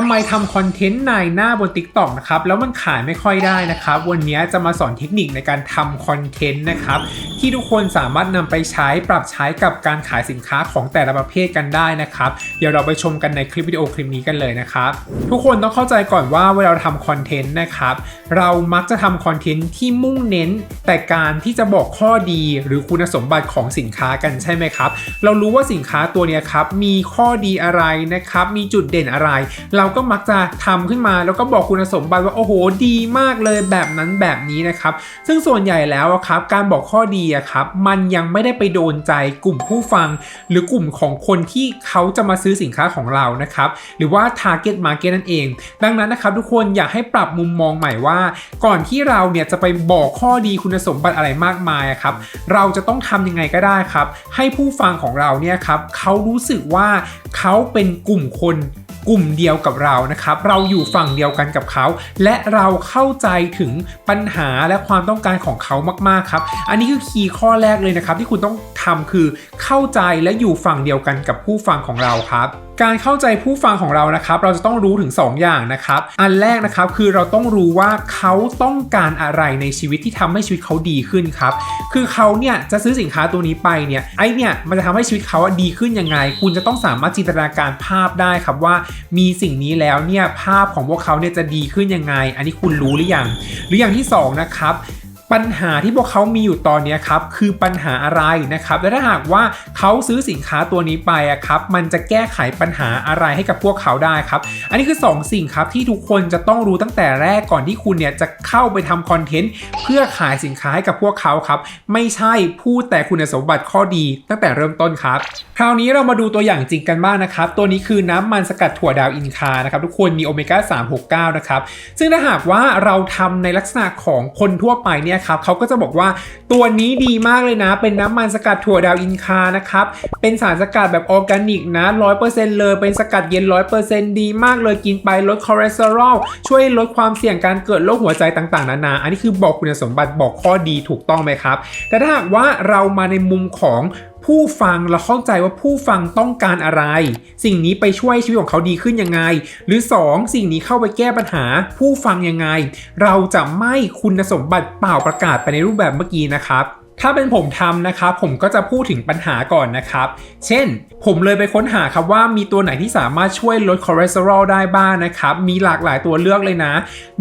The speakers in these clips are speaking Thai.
ทำไมทำคอนเทนต์ในหน้าบน TikTok นะครับแล้วมันขายไม่ค่อยได้นะครับ วันนี้จะมาสอนเทคนิคในการทำคอนเทนต์นะครับที่ทุกคนสามารถนำไปใช้ปรับใช้กับการขายสินค้าของแต่ละประเภทกันได้นะครับเดี๋ยวเราไปชมกันในคลิปวิดีโอคลิปนี้กันเลยนะครับทุกคนต้องเข้าใจก่อนว่าเวลาเราทำคอนเทนต์นะครับเรามักจะทำคอนเทนต์ที่มุ่งเน้น แต่การที่จะบอกข้อดีหรือคุณสมบัติของสินค้ากันใช่ไหมครับเรารู้ว่าสินค้าตัวนี้ครับมีข้อดีอะไรนะครับมีจุดเด่นอะไรเราก็มักจะทำขึ้นมา แล้วก็บอกคุณสมบัติว่าโอ้โหดีมากเลยแบบนั้นแบบนี้นะครับ ซึ่งส่วนใหญ่แล้วครับการบอกข้อดีครับมันยังไม่ได้ไปโดนใจกลุ่มผู้ฟัง หรือกลุ่มของคนที่เขาจะมาซื้อสินค้าของเรานะครับหรือว่า target market นั่นเอง ดังนั้นนะครับทุกคนอยากให้ปรับมุมมองใหม่ว่า ก่อนที่เราเนี่ยจะไปบอกข้อดีคุณสมบัติอะไรมากมายครับเราจะต้องทำยังไงก็ได้ครับ ให้ผู้ฟังของเราเนี่ยครับเขารู้สึกว่าเขาเป็นกลุ่มคน กลุ่มเดียวกับเรานะครับ เราอยู่ฝั่งเดียวกันกับเขา และเราเข้าใจถึงปัญหาและความต้องการของเขามากๆครับ อันนี้คือคีย์ข้อแรกเลยนะครับ ที่คุณต้องทำคือเข้าใจและอยู่ฝั่งเดียวกันกับผู้ฟังของเราครับ การเข้าใจผู้ฟังของเรานะครับ เราจะต้องรู้ถึง 2 อย่างนะครับ อันแรกนะครับคือเราต้องรู้ว่าเขาต้องการอะไรในชีวิตที่ทำให้ชีวิตเขาดีขึ้นครับ คือเขาเนี่ยจะซื้อสินค้าตัวนี้ไปเนี่ยไอเนี่ยมันจะทำให้ชีวิตเขาดีขึ้นยังไง คุณจะต้องสามารถจินตนาการภาพได้ครับว่ามีสิ่งนี้แล้วเนี่ยภาพของพวกเขาเนี่ยจะดีขึ้นยังไง อันนี้คุณรู้หรือยังหรืออย่างที่สองนะครับ ปัญหาที่พวกเขามีอยู่ตอนนี้ครับคือปัญหาอะไรนะครับและถ้าหากว่าเขาซื้อสินค้าตัวนี้ไปอะครับมันจะแก้ไขปัญหาอะไรให้กับพวกเขาได้ครับ อันนี้คือ 2 สิ่งครับที่ทุกคนจะต้องรู้ตั้งแต่แรกก่อนที่คุณเนี่ยจะเข้าไปทำคอนเทนต์เพื่อขายสินค้าให้กับพวกเขาครับไม่ใช่พูดแต่คุณสมบัติข้อดีตั้งแต่เริ่มต้นครับคราวนี้เรามาดูตัวอย่างจริงกันบ้างนะครับ ตัวนี้คือน้ำมันสกัดถั่วดาวอินคานะครับทุกคนมีโอเมก้า369นะครับซึ่งถ้าหากว่าเราทำในลักษณะของคนทั่วไปเนี่ยครับเขาก็จะบอกว่าตัวนี้ดีมากเลยนะ เป็นน้ำมันสกัดถั่วดาวอินคานะครับ เป็นสารสกัดแบบออร์แกนิกนะร้อยเปอร์เซ็นต์เลย เป็นสกัดเย็นร้อยเปอร์เซ็นต์ดีมากเลย กินไปลดคอเลสเตอรอล ช่วยลดความเสี่ยงการเกิดโรคหัวใจต่างๆ นานา อันนี้คือบอกคุณสมบัติบอกข้อดีถูกต้องไหมครับ แต่ถ้าหากว่าเรามาในมุมของ ผู้ฟังเราเข้าใจว่าผู้ฟังต้องการอะไร สิ่งนี้ไปช่วยชีวิตของเขาดีขึ้นยังไง หรือ 2 สิ่งนี้เข้าไปแก้ปัญหา ผู้ฟังยังไง เราจะไม่คุณสมบัติเปล่าประกาศไปในรูปแบบเมื่อกี้นะครับ ถ้าเป็นผมทำนะครับผมก็จะพูดถึงปัญหาก่อนนะครับ เช่น ผมเลยไปค้นหาครับว่ามีตัวไหนที่สามารถช่วยลดคอเลสเตอรอลได้บ้างนะครับ มีหลากหลายตัวเลือกเลยนะ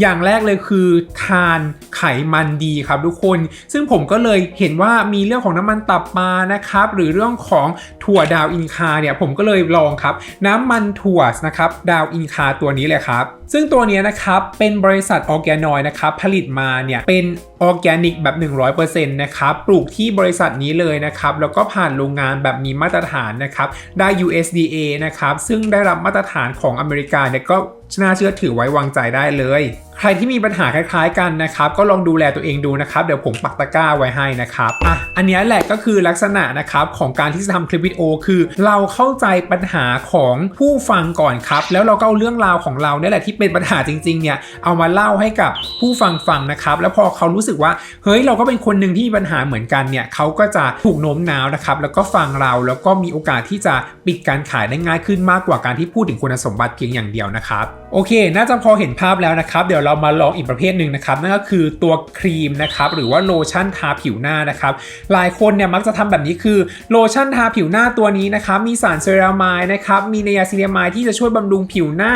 อย่างแรกเลยคือทานไขมันดีครับทุกคน ซึ่งผมก็เลยเห็นว่ามีเรื่องของน้ำมันตับปลานะครับ หรือเรื่องของถั่วดาวอินคาเนี่ยผมก็เลยลองครับ น้ำมันถั่วนะครับดาวอินคาตัวนี้เลยครับ ซึ่งตัวนี้นะครับเป็นบริษัทออร์แกนอยนะครับผลิตมาเนี่ยเป็นออร์แกนิกแบบ 100%นะครับปลูกที่บริษัทนี้เลยนะครับแล้วก็ผ่านโรงงานแบบมีมาตรฐานนะครับได้ USDA นะครับซึ่งได้รับมาตรฐานของอเมริกาเนี่ยก็น่าเชื่อถือไว้วางใจได้เลย ใครที่มีปัญหาคล้ายๆกันนะครับก็ลองดูแลตัวเองดูนะครับเดี๋ยวผมปักตะกร้าไว้ให้นะครับอะอันนี้แหละก็คือลักษณะนะครับของการที่จะทำคลิปวิดีโอคือ เราเข้าใจปัญหาของผู้ฟังก่อนครับ แล้วเราก็เอาเรื่องราวของเราเนี่ยแหละที่เป็นปัญหาจริงๆเนี่ยเอามาเล่าให้กับผู้ฟังฟังนะครับแล้วพอเขารู้สึกว่าเฮ้ยเราก็เป็นคนหนึ่งที่มีปัญหาเหมือนกันเนี่ยเขาก็จะถูกโน้มน้าวนะครับแล้วก็ฟังเราแล้วก็มีโอกาสที่จะปิดการขายได้ง่ายขึ้นมากกว่าการที่พูดถึงคุณสมบัติเพียงอย่างเดียวนะครับโอเค น่าจะพอเห็นภาพแล้วนะครับเดี๋ยวเรามาลองอีกประเภทหนึ่งนะครับนั่นก็คือตัวครีมนะครับหรือว่าโลชั่นทาผิวหน้านะครับหลายคนเนี่ยมักจะทำแบบนี้คือโลชั่นทาผิวหน้าตัวนี้นะครับมีสารเซรามายนะครับมีไนยาซิเลียมายที่จะช่วยบำรุงผิวหน้า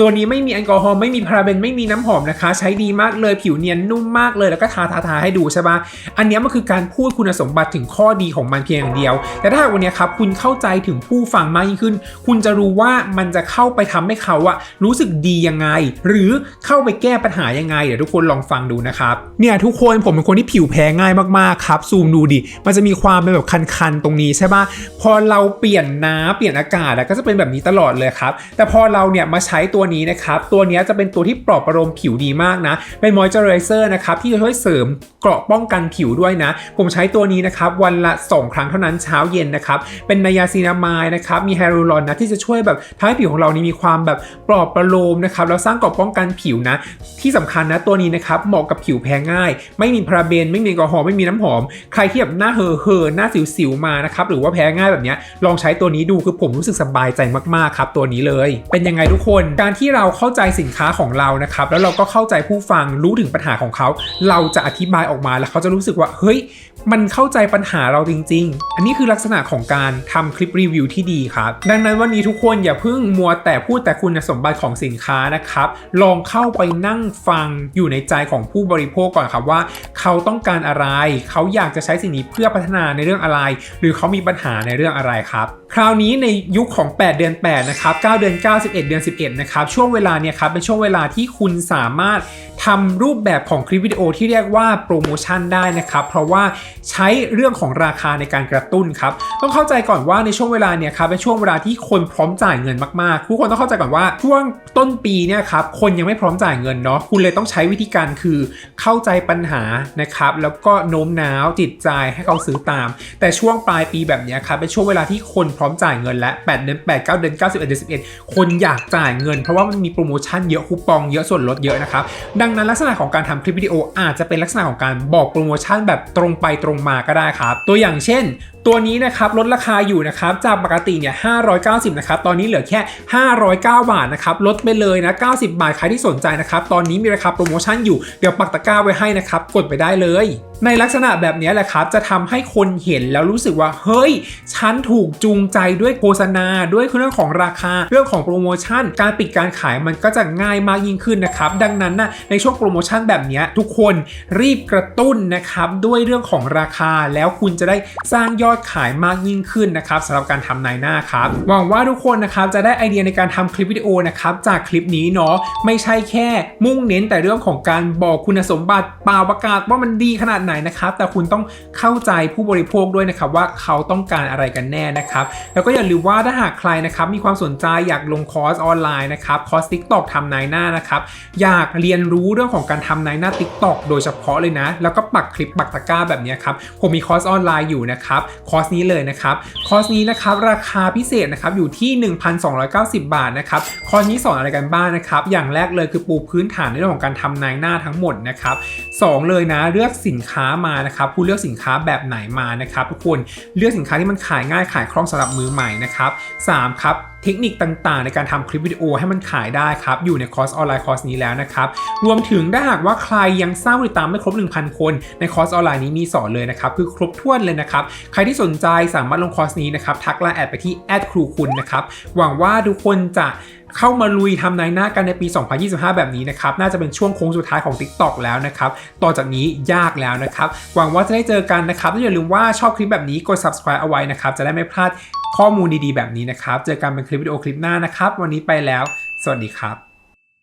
ตัวนี้ไม่มีแอลกอฮอล์ไม่มีพาราเบนไม่มีน้ำหอมนะคะ ใช้ดีมากเลยผิวเนียนนุ่มมากเลยแล้วก็ทาทาทาให้ดูใช่ปะอันนี้มันคือการพูดคุณสมบัติถึงข้อดีของมันเพียงอย่างเดียว แต่ถ้าวันนี้ครับคุณเข้าใจถึงผู้ฟังมากยิ่งขึ้น คุณจะรู้ว่ามันจะเข้าไปทำให้เขาอะรู้สึกดียังไง หรือเข้าไปแก้ปัญหายังไงเดี๋ยวทุกคนลองฟังดูนะครับเนี่ยทุกคนผมเป็นคนที่ผิวแพ้ง่ายมากๆครับซูมดูดิมันจะมีความเป็นแบบคันๆตรงนี้ใช่ปะพอเราเปลี่ยนน้ำเปลี่ยนอากาศอะก็จะเป็นแบบนี้ตลอดเลยครับแต่พอเราเนี่ยมาใช้ตัวนี้นะครับตัวนี้จะเป็นตัวที่ปลอบประโลมผิวดีมากนะเป็นมอยเจอไรเซอร์นะครับที่จะช่วยเสริมเกราะป้องกันผิวด้วยนะ ผมใช้ตัวนี้นะครับวันละ 2 ครั้งเท่านั้นเช้าเย็นนะครับเป็นไนยาซีนามายนะครับมีไฮรูรอนนะที่จะช่วยแบบทำให้ผิวของเรานี่มีความแบบปลอบประโลมนะครับแล้วสร้างเกราะป้องกันผิวนะที่สำคัญนะตัวนี้นะครับเหมาะกับผิวแพ้ง่าย ไม่มีพาราเบนไม่มีแอลกอฮอล์ไม่มีน้ำหอม ใครที่แบบหน้าเห่อเห่อหน้าสิวๆมานะครับหรือว่าแพ้ง่ายแบบเนี้ยลองใช้ตัวนี้ดูคือผมรู้สึกสบายใจมากๆครับตัวนี้เลย เป็นยังไงทุกคนการที่เราเข้าใจสินค้าของเรานะครับแล้วเราก็เข้าใจผู้ฟังรู้ถึงปัญหาของเขา เราจะอธิบายออกมาแล้วเขาจะรู้สึกว่าเฮ้ยมันเข้าใจปัญหาเราจริง ๆ อันนี้คือลักษณะของการทำคลิปรีวิวที่ดีครับ ดังนั้นวันนี้ทุกคนอย่าเพิ่งมัวแต่พูดแต่คุณสมบัติของสินค้านะครับลองเข้าไปนั่งฟังอยู่ในใจของผู้บริโภคก่อนครับว่า เขาต้องการอะไร เขาอยากจะใช้สิ่งนี้เพื่อพัฒนาในเรื่องอะไร หรือเขามีปัญหาในเรื่องอะไรครับ คราวนี้ในยุคของ 8 เดือน 8 นะครับ 9 เดือน 9 11 เดือน 11 นะครับ ช่วงเวลาเนี่ยครับ เป็นช่วงเวลาที่คุณสามารถทำรูปแบบของคลิปวิดีโอที่เรียกว่าโปรโมชั่นได้นะครับ เพราะว่าใช้เรื่องของราคาในการกระตุ้นครับ ต้องเข้าใจก่อนว่าในช่วงเวลาเนี่ยครับ เป็นช่วงเวลาที่คนพร้อมจ่ายเงินมากๆ ทุกคนต้องเข้าใจก่อนว่าช่วงต้นปีเนี่ยครับคนยังไม่พร้อมจ่ายเงินเนาะ คุณเลยต้องใช้วิธีการคือเข้าใจปัญหานะครับ แล้วก็โน้มน้าวจิตใจให้เขาซื้อตาม แต่ช่วงปลายปีแบบเนี้ยครับ เป็นช่วงเวลาที่คนพร้อมจ่ายเงินและ8เดือน8 9 เดือน9 11เดือน11 คนอยากจ่ายเงิน เพราะว่ามันมีโปรโมชั่นเยอะคูปองเยอะส่วนลดเยอะนะครับดังนั้นลักษณะของการทำคลิปวิดีโออาจจะเป็นลักษณะของการบอกโปรโมชั่นแบบตรงไปตรงมาก็ได้ครับ ตัวอย่างเช่นตัวนี้นะครับลดราคาอยู่นะครับจากปกติเนี่ย 590 นะครับ ตอนนี้เหลือแค่ 509 บาทนะครับ ลดไปเลยนะ 90 บาท ใครที่สนใจนะครับ ตอนนี้มีราคาโปรโมชั่นอยู่ เดี๋ยวปักตะกร้าไว้ให้นะครับ กดไปได้เลยในลักษณะแบบนี้แหละครับ จะทำให้คนเห็นแล้วรู้สึกว่า เฮ้ย ฉันถูกจูงใจด้วยโฆษณา ด้วยเรื่องของราคา เรื่องของโปรโมชั่น การปิดการขายมันก็จะง่ายมากยิ่งขึ้นนะครับ ดังนั้นนะในช่วงโปรโมชั่นแบบนี้ทุกคนรีบกระตุ้นนะครับ ด้วยเรื่องของราคาแล้วคุณจะได้สร้างยอดขายมากยิ่งขึ้นนะครับสำหรับการทำนายหน้าครับหวังว่าทุกคนนะครับจะได้ไอเดียในการทำคลิปวิดีโอนะครับจากคลิปนี้เนาะไม่ใช่แค่ มุ่งเน้นแต่เรื่องของการบอกคุณสมบัติเปล่าประกาศว่ามันดีขนาดไหนนะครับ แต่คุณต้องเข้าใจผู้บริโภคด้วยนะครับว่าเขาต้องการอะไรกันแน่นะครับแล้วก็อย่าลืมว่าถ้าหากใครนะครับมีความสนใจอยากลงคอร์สออนไลน์นะครับคอร์สทิกตอกทำนายหน้านะครับอยากเรียนรู้เรื่องของการทำนายหน้าทิกตอกโดยเฉพาะเลยนะ แล้วก็ปักคลิปปักตะกร้าแบบนี้ครับผมมีคอร์สออนไลน์อยู่นะครับคอร์สนี้เลยนะครับคอร์สนี้นะครับราคาพิเศษนะครับอยู่ที่ 1,290 บาทนะครับคอร์สนี้สอนอะไรกันบ้างนะครับอย่างแรกเลยคือปูพื้นฐานในเรื่องของการทำนายหน้าทั้งหมดนะครับสองเลยนะเลือกสินค้ามานะครับผู้เลือกสินค้าแบบไหนมานะครับทุกคนเลือกสินค้าที่มันขายง่ายขายคล่องสำหรับมือใหม่นะครับสามครับเทคนิคต่างๆ ในการทำคลิปวิดีโอให้มันขายได้ครับ อยู่ในคอร์สออนไลน์คอร์สนี้แล้วนะครับ รวมถึงถ้าหากว่าใครยังสร้างติดตามไม่ครบ 1,000 คน ในคอร์สออนไลน์นี้มีสอนเลยนะครับ คือครบถ้วนเลยนะครับ ใครที่สนใจสามารถลงคอร์สนี้นะครับ ทักไลน์แอดไปที่แอดครูคุณนะครับ หวังว่าทุกคนจะ เข้ามาลุยทำนายหน้ากันในปี 2025 แบบนี้นะครับ น่าจะเป็นช่วงโค้งสุดท้ายของ TikTok แล้วนะครับ ต่อจากนี้ยากแล้วนะครับ หวังว่าจะได้เจอกันนะครับและอย่าลืมว่าชอบคลิปแบบนี้กด subscribe เอาไว้นะครับ จะได้ไม่พลาดข้อมูลดีๆ แบบนี้นะครับ เจอกันเป็นคลิปวิดีโอคลิปหน้านะครับ วันนี้ไปแล้ว สวัสดีครับ